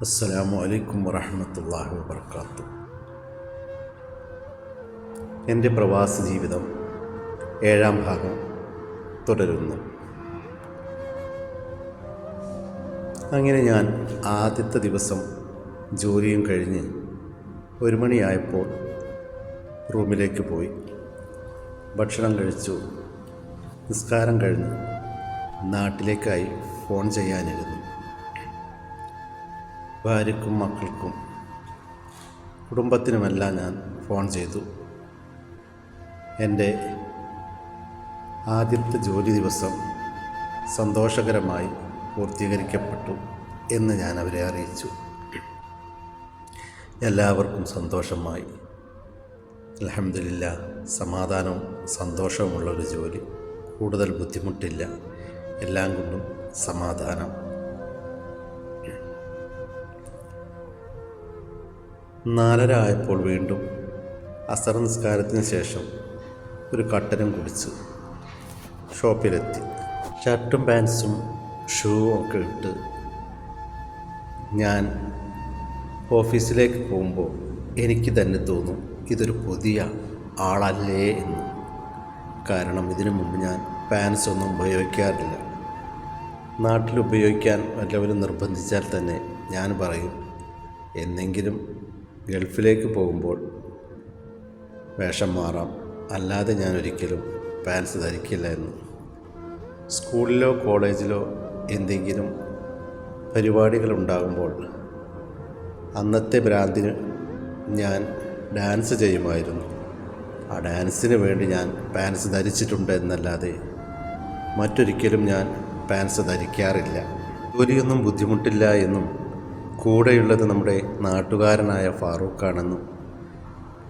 അസ്സലാമു അലൈക്കും വറഹമത്തല്ലാഹി വബർക്കാത്തു. എന്റെ പ്രവാസ ജീവിതം ഏഴാം ഭാഗം തുടരുന്നു. അങ്ങനെ ഞാൻ ആദ്യത്തെ ദിവസം ജോലിയും കഴിഞ്ഞ് ഒരു മണിയായപ്പോൾ റൂമിലേക്ക് പോയി. ഭക്ഷണം കഴിച്ചു. നിസ്കാരം കഴിഞ്ഞു നാട്ടിലേക്കായി ഫോൺ ചെയ്യാനിരുന്നു. ഭാര്യക്കും മക്കൾക്കും കുടുംബത്തിനുമെല്ലാം ഞാൻ ഫോൺ ചെയ്തു. എന്റെ ആദ്യത്തെ ജോലി ദിവസം സന്തോഷകരമായി പൂർത്തീകരിക്കപ്പെട്ടു എന്ന് ഞാൻ അവരെ അറിയിച്ചു. എല്ലാവർക്കും സന്തോഷമായി. അലഹമില്ല സമാധാനവും സന്തോഷവുമുള്ള ഒരു ജോലി. കൂടുതൽ ബുദ്ധിമുട്ടില്ല. എല്ലാം കൊണ്ടും സമാധാനം. നാലര ആയപ്പോൾ വീണ്ടും അസർ നിസ്കാരത്തിന് ശേഷം ഒരു കട്ടനും കുടിച്ച് ഷോപ്പിലെത്തി. ഷർട്ടും പാൻസും ഷൂവും ഒക്കെ ഇട്ട് ഞാൻ ഓഫീസിലേക്ക് പോകുമ്പോൾ എനിക്ക് തന്നെ തോന്നും ഇതൊരു പുതിയ ആളല്ലേ എന്ന്. കാരണം ഇതിനു മുമ്പ് ഞാൻ പാൻസ് ഒന്നും ഉപയോഗിക്കാറില്ല. നാട്ടിൽ ഉപയോഗിക്കാൻ വല്ലവരും നിർബന്ധിച്ചാൽ തന്നെ ഞാൻ പറയും എന്നെങ്കിലും ഗൾഫിലേക്ക് പോകുമ്പോൾ വേഷം മാറാം. അല്ലാതെ ഞാൻ ഒരിക്കലും പാൻസ് ധരിക്കില്ല എന്ന്. സ്കൂളിലോ കോളേജിലോ എന്തെങ്കിലും പരിപാടികൾ ഉണ്ടാകുമ്പോൾ അന്നത്തെ ഭ്രാന്തിന് ഞാൻ ഡാൻസ് ചെയ്യുമായിരുന്നു. ആ ഡാൻസിന് വേണ്ടി ഞാൻ പാൻസ് ധരിച്ചിട്ടുണ്ട് എന്നല്ലാതെ മറ്റൊരിക്കലും ഞാൻ പാൻസ് ധരിക്കാറില്ല. ജോലിയൊന്നും ബുദ്ധിമുട്ടില്ല എന്നും കൂടെയുള്ളത് നമ്മുടെ നാട്ടുകാരനായ ഫാറൂഖാണെന്നും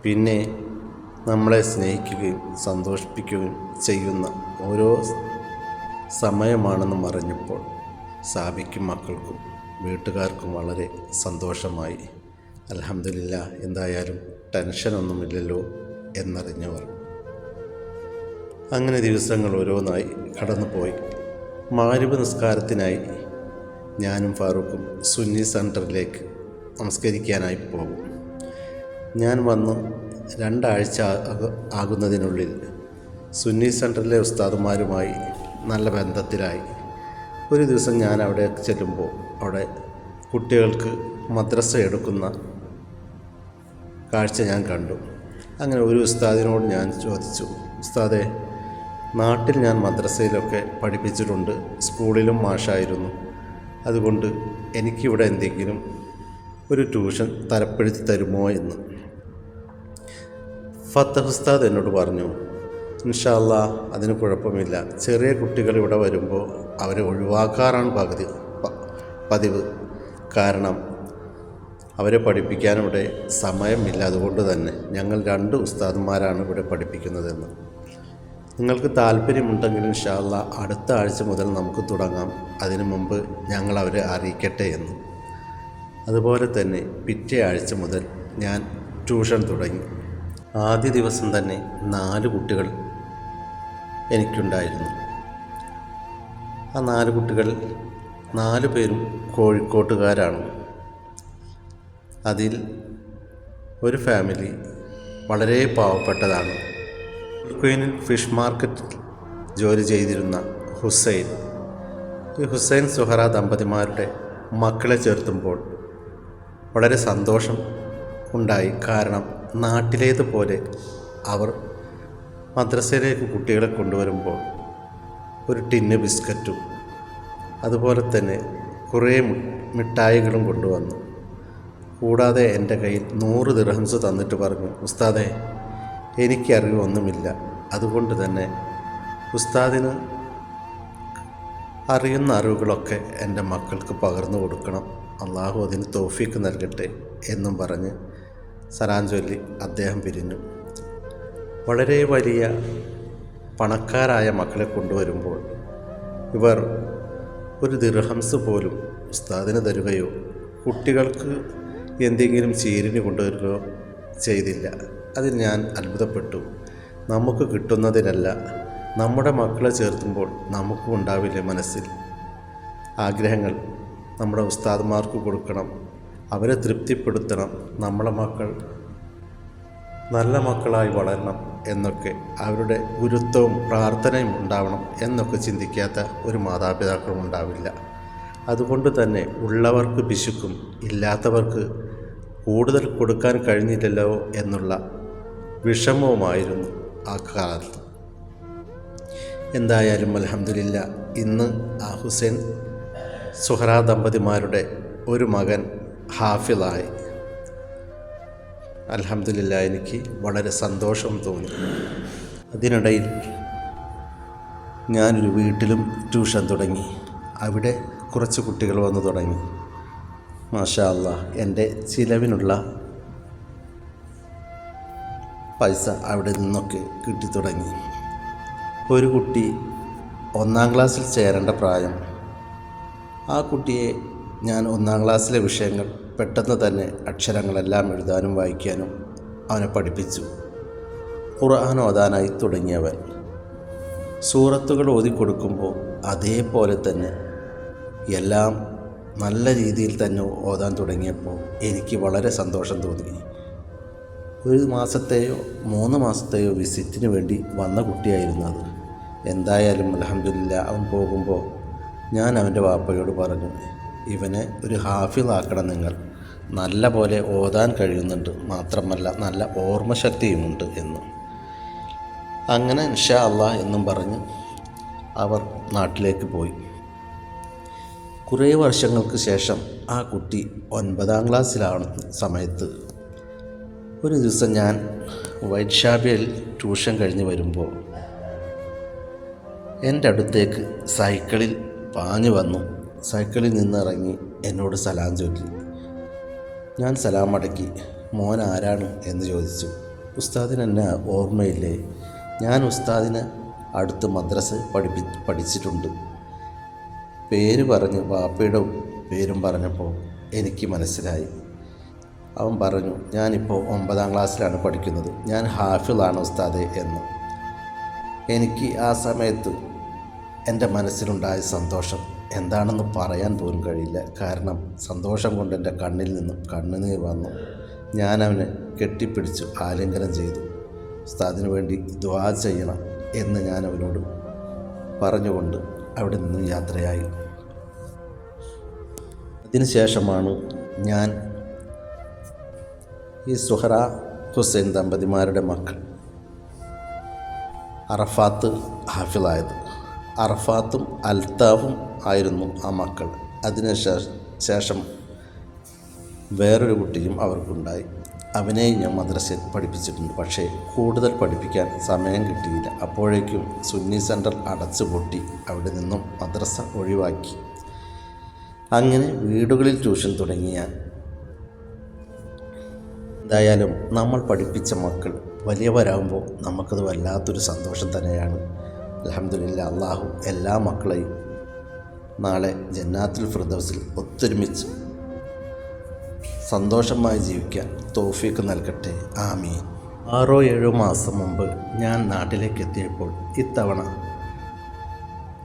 പിന്നെ നമ്മളെ സ്നേഹിക്കുകയും സന്തോഷിപ്പിക്കുകയും ചെയ്യുന്ന ഓരോ സമയമാണെന്നും അറിഞ്ഞപ്പോൾ സാബിക്കും മക്കൾക്കും വീട്ടുകാർക്കും വളരെ സന്തോഷമായി. അലഹമില്ല എന്തായാലും ടെൻഷനൊന്നുമില്ലല്ലോ എന്നറിഞ്ഞവർ. അങ്ങനെ ദിവസങ്ങൾ ഓരോന്നായി കടന്നുപോയി. മാരുവ നിസ്കാരത്തിനായി ഞാനും ഫാറൂഖും സുന്നി സെന്ററിലേക്ക് നമസ്കരിക്കാനായി പോകും. ഞാൻ വന്ന് രണ്ടാഴ്ച ആകുന്നതിനുള്ളിൽ സുന്നി സെന്ററിലെ ഉസ്താദുമാരുമായി നല്ല ബന്ധത്തിലായി. ഒരു ദിവസം ഞാൻ അവിടെ ചെല്ലുമ്പോൾ അവിടെ കുട്ടികൾക്ക് മദ്രസ എടുക്കുന്ന കാഴ്ച ഞാൻ കണ്ടു. അങ്ങനെ ഒരു ഉസ്താദിനോട് ഞാൻ ചോദിച്ചു ഉസ്താദെ നാട്ടിൽ ഞാൻ മദ്രസയിലൊക്കെ പഠിപ്പിച്ചിട്ടുണ്ട് സ്കൂളിലും മാഷായിരുന്നു. അതുകൊണ്ട് എനിക്കിവിടെ എന്തെങ്കിലും ഒരു ട്യൂഷൻ തരപ്പെടുത്തി തരുമോ എന്ന്. ഫത്തഹ് ഉസ്താദ് എന്നോട് പറഞ്ഞു ഇൻഷാല്ല അതിന് കുഴപ്പമില്ല. ചെറിയ കുട്ടികൾ ഇവിടെ വരുമ്പോൾ അവരെ ഒഴിവാക്കാറാണ് പകുതി പതിവ്. കാരണം അവരെ പഠിപ്പിക്കാൻ ഇവിടെ സമയമില്ല. അതുകൊണ്ട് തന്നെ ഞങ്ങൾ രണ്ട് ഉസ്താദന്മാരാണ് ഇവിടെ പഠിപ്പിക്കുന്നതെന്ന്. നിങ്ങൾക്ക് താല്പര്യമുണ്ടെങ്കിൽ ഇൻഷാല്ല അടുത്ത ആഴ്ച മുതൽ നമുക്ക് തുടങ്ങാം. അതിനു മുമ്പ് ഞങ്ങൾ അവരെ അറിയിക്കട്ടെ എന്ന്. അതുപോലെ തന്നെ പിറ്റേ ആഴ്ച മുതൽ ഞാൻ ട്യൂഷൻ തുടങ്ങി. ആദ്യ ദിവസം തന്നെ നാല് കുട്ടികൾ എനിക്കുണ്ടായിരുന്നു. ആ നാല് കുട്ടികൾ നാല് പേരും കോഴിക്കോട്ടുകാരാണ്. അതിൽ ഒരു ഫാമിലി വളരെ പാവപ്പെട്ടതാണ്. ക്വീനിൽ ഫിഷ് മാർക്കറ്റിൽ ജോലി ചെയ്തിരുന്ന ഹുസൈൻ. ഈ ഹുസൈൻ സുഹറ ദമ്പതിമാരുടെ മക്കളെ ചേർത്തുമ്പോൾ വളരെ സന്തോഷം ഉണ്ടായി. കാരണം നാട്ടിലേതുപോലെ അവർ മദ്രസയിലേക്ക് കുട്ടികളെ കൊണ്ടുവരുമ്പോൾ ഒരു ടിന്ന് ബിസ്ക്കറ്റും അതുപോലെ തന്നെ കുറേ മിഠായികളും കൊണ്ടുവന്നു. കൂടാതെ എന്റെ കയ്യിൽ നൂറ് ദിർഹംസ് തന്നിട്ട് പറഞ്ഞു ഉസ്താദെ എനിക്കറിവൊന്നുമില്ല. അതുകൊണ്ട് തന്നെ ഉസ്താദിന് അറിയുന്ന അറിവുകളൊക്കെ എന്റെ മക്കൾക്ക് പകർന്നു കൊടുക്കണം. അള്ളാഹു അതിന് തോഫീക്ക് നൽകട്ടെ എന്നും പറഞ്ഞ് സലാം ചൊല്ലി അദ്ദേഹം പിരിഞ്ഞു. വളരെ വലിയ പണക്കാരായ മക്കളെ കൊണ്ടുവരുമ്പോൾ ഇവർ ഒരു ദിർഹംസ് പോലും ഉസ്താദിന് തരുകയോ കുട്ടികൾക്ക് എന്തെങ്കിലും ചീരിന് കൊണ്ടുവരികയോ ചെയ്തില്ല. അതിൽ ഞാൻ അത്ഭുതപ്പെട്ടു. നമുക്ക് കിട്ടുന്നതിനല്ല നമ്മുടെ മക്കളെ ചേർത്തുമ്പോൾ നമുക്കും ഉണ്ടാവില്ലേ മനസ്സിൽ? ആഗ്രഹങ്ങൾ നമ്മുടെ ഉസ്താദ്മാർക്ക് കൊടുക്കണം. അവരെ തൃപ്തിപ്പെടുത്തണം. നമ്മുടെ മക്കൾ നല്ല മക്കളായി വളരണം എന്നൊക്കെ അവരുടെ ഗുരുത്വവും പ്രാർത്ഥനയും ഉണ്ടാവണം എന്നൊക്കെ ചിന്തിക്കാത്ത ഒരു മാതാപിതാക്കളും ഉണ്ടാവില്ല. അതുകൊണ്ട് തന്നെ ഉള്ളവർക്ക് പിശുക്കും ഇല്ലാത്തവർക്ക് കൂടുതൽ കൊടുക്കാൻ കഴിഞ്ഞില്ലല്ലോ എന്നുള്ള വിഷമവുമായിരുന്നു ആ കാലത്ത്. എന്തായാലും അലഹമില്ല ഇന്ന് ആ ഹുസൈൻ സുഹറ ദമ്പതിമാരുടെ ഒരു മകൻ ഹാഫിളായി അലഹമില്ല എനിക്ക് വളരെ സന്തോഷം തോന്നി. അതിനിടയിൽ ഞാനൊരു വീട്ടിലും ട്യൂഷൻ തുടങ്ങി. അവിടെ കുറച്ച് കുട്ടികൾ വന്നു തുടങ്ങി. മാഷാ അല്ല എന്റെ ചിലവിനുള്ള പൈസ അവിടെ നിന്നൊക്കെ കിട്ടിത്തുടങ്ങി ഒരു കുട്ടി ഒന്നാം ക്ലാസ്സിൽ ചേരേണ്ട പ്രായം. ആ കുട്ടിയെ ഞാൻ ഒന്നാം ക്ലാസ്സിലെ വിഷയങ്ങൾ പെട്ടെന്ന് തന്നെ അക്ഷരങ്ങളെല്ലാം എഴുതാനും വായിക്കാനും അവനെ പഠിപ്പിച്ചു. ഖുർആൻ ഓതാനായി തുടങ്ങിയവൻ. സൂറത്തുകൾ ഓതിക്കൊടുക്കുമ്പോൾ അതേപോലെ തന്നെ എല്ലാം നല്ല രീതിയിൽ തന്നെ ഓതാൻ തുടങ്ങിയപ്പോൾ എനിക്ക് വളരെ സന്തോഷം തോന്നി. ഒരു മാസത്തെയോ മൂന്ന് മാസത്തെയോ വിസിറ്റിന് വേണ്ടി വന്ന കുട്ടിയായിരുന്നു അത്. എന്തായാലും അലഹമില്ല അവൻ പോകുമ്പോൾ ഞാൻ അവന്റെ വാപ്പയോട് പറഞ്ഞു ഇവനെ ഒരു ഹാഫിളാക്കണം നിങ്ങൾ. നല്ല പോലെ ഓതാൻ കഴിയുന്നുണ്ട്. മാത്രമല്ല നല്ല ഓർമ്മശക്തിയുമുണ്ട് എന്ന്. അങ്ങനെ ഇൻഷാ അള്ളാ എന്നും പറഞ്ഞ് അവർ നാട്ടിലേക്ക് പോയി. കുറേ വർഷങ്ങൾക്ക് ശേഷം ആ കുട്ടി ഒൻപതാം ക്ലാസ്സിലാണ് സമയത്ത് ഒരു ദിവസം ഞാൻ വൈറ്റ് ഷാബിയിൽ ട്യൂഷൻ കഴിഞ്ഞ് വരുമ്പോൾ എന്റെ അടുത്തേക്ക് സൈക്കിളിൽ പാഞ്ഞു വന്നു. സൈക്കിളിൽ നിന്നിറങ്ങി എന്നോട് സലാം ചൊല്ലി. ഞാൻ സലാം മടക്കി മോൻ ആരാണ്? എന്ന് ചോദിച്ചു. ഉസ്താദിന് എന്നെ ഓർമ്മയില്ലേ? ഞാൻ ഉസ്താദിന് അടുത്ത് മദ്രസ് പഠിപ്പി പഠിച്ചിട്ടുണ്ട്. പേര് പറഞ്ഞ് വാപ്പയുടെ പേരും പറഞ്ഞപ്പോൾ എനിക്ക് മനസ്സിലായി. അവൻ പറഞ്ഞു ഞാനിപ്പോൾ ഒമ്പതാം ക്ലാസ്സിലാണ് പഠിക്കുന്നത്. ഞാൻ ഹാഫിളാണ് ഉസ്താദെ എന്ന്. എനിക്ക് ആ സമയത്ത് എന്റെ മനസ്സിലുണ്ടായ സന്തോഷം എന്താണെന്ന് പറയാൻ പോലും കഴിയില്ല. കാരണം സന്തോഷം കൊണ്ട് എന്റെ കണ്ണിൽ നിന്നും കണ്ണുനീർ വന്നു. ഞാൻ അവനെ കെട്ടിപ്പിടിച്ചു ആലിംഗനം ചെയ്തു. ഉസ്താദിന് വേണ്ടി ദ്വാ ചെയ്യണം എന്ന് ഞാൻ അവനോട് പറഞ്ഞുകൊണ്ട് അവിടെ നിന്നും യാത്രയായി. അതിനുശേഷമാണ് ഞാൻ ഈ സുഹറ ഹുസൈൻ ദമ്പതിമാരുടെ മക്കൾ. അറഫാത്ത് ഹാഫിളായത്. അറഫാത്തും അൽത്താഫും ആയിരുന്നു ആ മക്കൾ. അതിന് ശേഷം വേറൊരു കുട്ടിയും അവർക്കുണ്ടായി. അവനെയും ഞാൻ മദ്രസയിൽ പഠിപ്പിച്ചിട്ടുണ്ട്. പക്ഷേ കൂടുതൽ പഠിപ്പിക്കാൻ സമയം കിട്ടിയില്ല. അപ്പോഴേക്കും സുന്നി സെന്റർ അടച്ചു പൊട്ടി അവിടെ നിന്നും മദ്രസ ഒഴിവാക്കി. അങ്ങനെ വീടുകളിൽ ട്യൂഷൻ തുടങ്ങി ഞാൻ എന്തായാലും നമ്മൾ പഠിപ്പിച്ച മക്കൾ വലിയവരാകുമ്പോൾ നമുക്കത് വല്ലാത്തൊരു സന്തോഷം തന്നെയാണ്. അലഹമില്ല അള്ളാഹു എല്ലാ മക്കളെയും നാളെ ജന്നാത്തുൽ ഫിർദൗസിൽ ഒത്തൊരുമിച്ച് സന്തോഷമായി ജീവിക്കാൻ തോഫീക്ക് നൽകട്ടെ. ആമീൻ. ആറോ ഏഴോ മാസം മുമ്പ് ഞാൻ നാട്ടിലേക്ക് എത്തിയപ്പോൾ ഇത്തവണ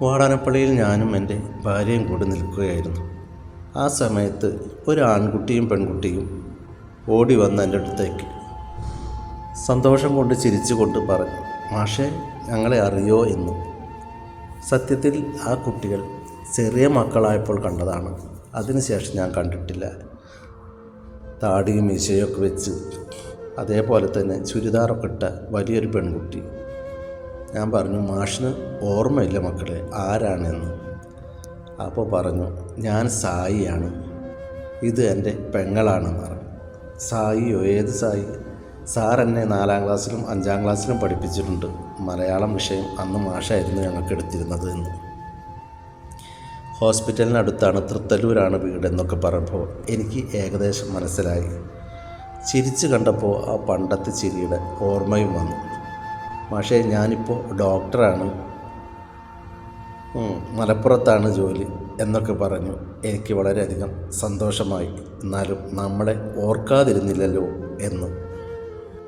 വാടാനപ്പള്ളിയിൽ ഞാനും എന്റെ ഭാര്യയും കൂടി നിൽക്കുകയായിരുന്നു. ആ സമയത്ത് ഒരു ആൺകുട്ടിയും പെൺകുട്ടിയും ഓടി വന്ന് എന്റെ അടുത്തേക്ക്. സന്തോഷം കൊണ്ട് ചിരിച്ചുകൊണ്ട് പറഞ്ഞു മാഷേ ഞങ്ങളെ അറിയോ എന്നും. സത്യത്തിൽ ആ കുട്ടികൾ ചെറിയ മക്കളായപ്പോൾ കണ്ടതാണ്. അതിനുശേഷം ഞാൻ കണ്ടിട്ടില്ല. താടിയും മീശയൊക്കെ വെച്ച് അതേപോലെ തന്നെ ചുരിദാറൊക്കെ ഇട്ട വലിയൊരു പെൺകുട്ടി. ഞാൻ പറഞ്ഞു മാഷിന് ഓർമ്മയില്ല മക്കളെ ആരാണെന്ന്. അപ്പോൾ പറഞ്ഞു ഞാൻ സായിയാണ്. ഇത് എന്റെ പെങ്ങളാണെന്ന് പറഞ്ഞു. സായിയോ? ഏത് സായി? സാർ എന്നെ നാലാം ക്ലാസ്സിലും അഞ്ചാം ക്ലാസ്സിലും പഠിപ്പിച്ചിട്ടുണ്ട്. മലയാളം വിഷയം അന്ന് മാഷായിരുന്നു ഞങ്ങൾക്ക് എടുത്തിരുന്നത് എന്ന്. ഹോസ്പിറ്റലിനടുത്താണ് തൃത്തല്ലൂരാണ് വീടെന്നൊക്കെ പറയുമ്പോൾ എനിക്ക് ഏകദേശം മനസ്സിലായി. ചിരിച്ചു കണ്ടപ്പോൾ ആ പണ്ടത്തെ ചിരിയുടെ ഓർമ്മയും വന്നു. പക്ഷേ ഞാനിപ്പോൾ ഡോക്ടറാണ്. മലപ്പുറത്താണ് ജോലി. എന്നൊക്കെ പറഞ്ഞു എനിക്ക് വളരെയധികം സന്തോഷമായി. എന്നാലും നമ്മളെ ഓർക്കാതിരുന്നില്ലല്ലോ എന്ന്.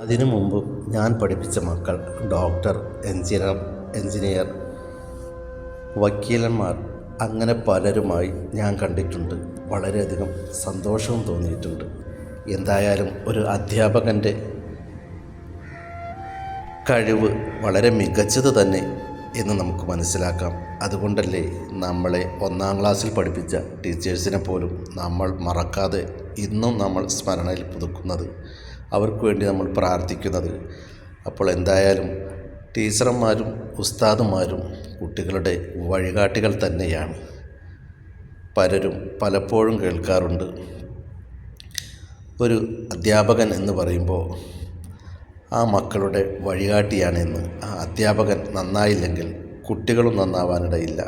അതിനു മുമ്പ് ഞാൻ പഠിപ്പിച്ച മക്കൾ ഡോക്ടർ എഞ്ചിനീയർ എഞ്ചിനീയർ വക്കീലന്മാർ അങ്ങനെ പലരുമായി ഞാൻ കണ്ടിട്ടുണ്ട്. വളരെയധികം സന്തോഷവും തോന്നിയിട്ടുണ്ട്. എന്തായാലും ഒരു അധ്യാപകന്റെ കഴിവ് വളരെ മികച്ചത് തന്നെ എന്ന് നമുക്ക് മനസ്സിലാക്കാം. അതുകൊണ്ടല്ലേ നമ്മളെ ഒന്നാം ക്ലാസ്സിൽ പഠിപ്പിച്ച ടീച്ചേഴ്സിനെ പോലും നമ്മൾ മറക്കാതെ ഇന്നും നമ്മൾ സ്മരണയിൽ പുതുക്കുന്നത്. അവർക്ക് വേണ്ടി നമ്മൾ പ്രാർത്ഥിക്കുന്നത്. അപ്പോൾ എന്തായാലും ടീച്ചർമാരും ഉസ്താദുമാരും കുട്ടികളുടെ വഴികാട്ടികൾ തന്നെയാണ്. പലരും പലപ്പോഴും കേൾക്കാറുണ്ട്. ഒരു അധ്യാപകൻ എന്ന് പറയുമ്പോൾ ആ മക്കളുടെ വഴികാട്ടിയാണെന്ന് ആ അധ്യാപകൻ നന്നായില്ലെങ്കിൽ കുട്ടികളും നന്നാവാനിടയില്ല.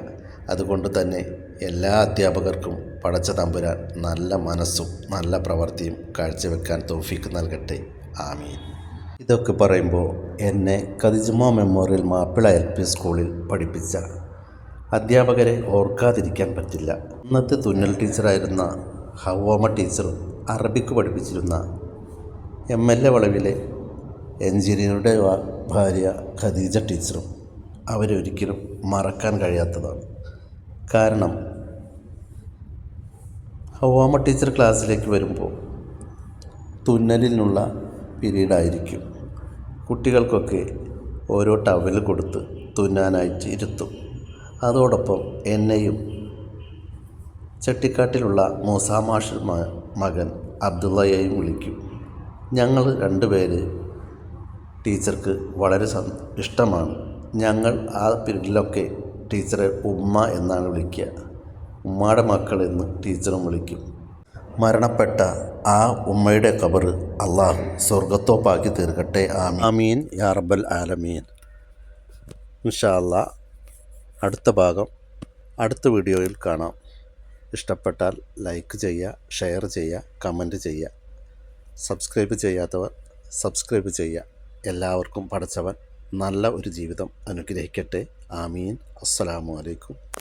അതുകൊണ്ട് തന്നെ എല്ലാ അധ്യാപകർക്കും പടച്ച തമ്പുരാൻ നല്ല മനസ്സും നല്ല പ്രവൃത്തിയും കാഴ്ചവെക്കാൻ തോഫിക്ക് നൽകട്ടെ. ആമീൻ. ഇതൊക്കെ പറയുമ്പോൾ എന്നെ Kathijumma memorial Mappila L P സ്കൂളിൽ പഠിപ്പിച്ച അധ്യാപകരെ ഓർക്കാതിരിക്കാൻ പറ്റില്ല. ഇന്നത്തെ തുന്നൽ ടീച്ചറായിരുന്ന ഹവോമ ടീച്ചറും അറബിക്ക് പഠിപ്പിച്ചിരുന്ന എം എൽ എ വളവിലെ എഞ്ചിനീയറുടെ ഭാര്യ ഖദീജ ടീച്ചറും അവരൊരിക്കലും മറക്കാൻ കഴിയാത്തതാണ്. കാരണം ഹവാമ ടീച്ചർ ക്ലാസ്സിലേക്ക് വരുമ്പോൾ തുന്നലിനുള്ള പീരീഡായിരിക്കും. കുട്ടികൾക്കൊക്കെ ഓരോ ടവൽ കൊടുത്ത് തുന്നാനായിട്ട് ഇരുത്തും. അതോടൊപ്പം എന്നെയും ചട്ടിക്കാട്ടിലുള്ള മൂസാമാഷ് മകൻ അബ്ദുള്ളയെയും വിളിക്കും. ഞങ്ങൾ രണ്ടുപേര് ടീച്ചർക്ക് വളരെ ഇഷ്ടമാണ്. ഞങ്ങൾ ആ പീരീഡിലൊക്കെ ടീച്ചറെ ഉമ്മ എന്നാണ് വിളിക്കുക. ഉമ്മയുടെ മക്കൾ എന്ന് ടീച്ചറും വിളിക്കും. മരണപ്പെട്ട ആ ഉമ്മയുടെ കബർ അള്ളാഹു സ്വർഗത്തോപ്പാക്കി തീർക്കട്ടെ. ആമീൻ. ആമീൻ. യാ റബ്ബൽ ആലമീൻ. ഇൻഷാല്ലാ അടുത്ത ഭാഗം അടുത്ത വീഡിയോയിൽ കാണാം. ഇഷ്ടപ്പെട്ടാൽ ലൈക്ക് ചെയ്യുക ഷെയർ ചെയ്യുക കമന്റ് ചെയ്യുക. സബ്സ്ക്രൈബ് ചെയ്യാത്തവർ സബ്സ്ക്രൈബ് ചെയ്യുക. എല്ലാവർക്കും പഠിച്ചവൻ നല്ല ഒരു ജീവിതം അനുഗ്രഹിക്കട്ടെ. ആമീൻ. അസ്സലാമു അലൈക്കും.